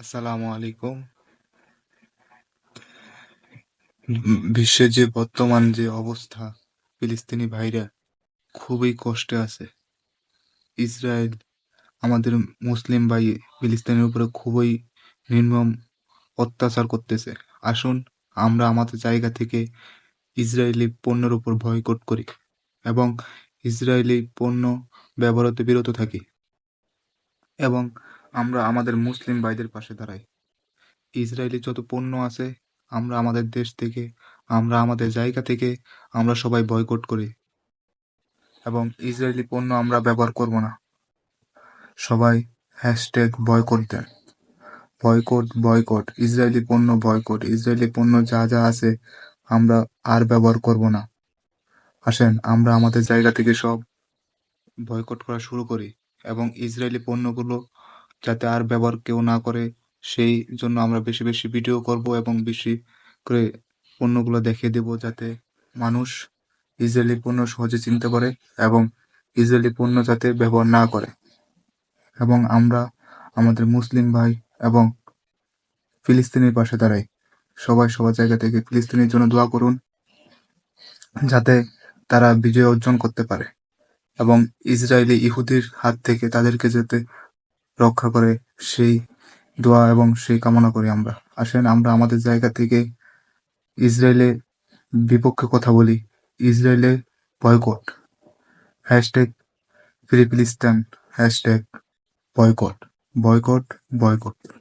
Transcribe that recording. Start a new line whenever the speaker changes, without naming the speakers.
আসসালামু আলাইকুম। বিশ্বে যে বর্তমান যে অবস্থা, ফিলিস্তিনি ভাইরা খুবই কষ্টে আছে। ইসরায়েল আমাদের মুসলিম ভাই ফিলিস্তিনের উপরে খুবই নির্মম অত্যাচার করতেছে। আসুন, আমরা আমাদের জায়গা থেকে ইসরায়েলি পণ্যের উপর বয়কট করি এবং ইসরায়েলি পণ্য ব্যবহার হতে বিরত থাকি। এবং আমরা আমাদের মুসলিম ভাইদের পাশে দাঁড়াই। ইসরায়েলি যত পণ্য আছে, আমরা আমাদের দেশ থেকে, আমরা আমাদের জায়গা থেকে, আমরা সবাই বয়কট করি। এবং ইসরায়েলি পণ্য আমরা ব্যবহার করব না। সবাই হ্যাশট্যাগ বয়কট দেন। Boycott boycott. ইসরায়েলি পণ্য বয়কট। ইসরায়েলি পণ্য যা যা আছে, আমরা আর ব্যবহার করব না। আসেন, আমরা আমাদের জায়গা থেকে সব বয়কট করা শুরু করি এবং ইসরায়েলি পণ্যগুলো যাতে আর ব্যবহার কেউ না করে, সেই জন্য আমরা বেশি বেশি ভিডিও করব এবং বেশি করে পণ্যগুলো দেখিয়ে দেব যাতে মানুষ ইসরায়েলি পণ্য সহজে চিনতে পারে এবং ইসরায়েলি পণ্য যাতে ব্যবহার না করে। এবং আমরা আমাদের মুসলিম ভাই এবং ফিলিস্তিনের পাশে দাঁড়াই। সবাই সবার জায়গা থেকে ফিলিস্তিনের জন্য দোয়া করুন, যাতে তারা বিজয় অর্জন করতে পারে। এবং ইসরায়েলি ইহুদির হাত থেকে তাদেরকে যাতে রক্ষা করে, সেই দোয়া এবং সেই কামনা করি আমরা। আসেন, আমরা আমাদের জায়গা থেকে ইসরায়েলের বিপক্ষে কথা বলি। ইসরায়েলের বয়কট। হ্যাশট্যাগ ফিলিপিলিস্তান হ্যাশট্যাগ বয়কট। Boycott boycott.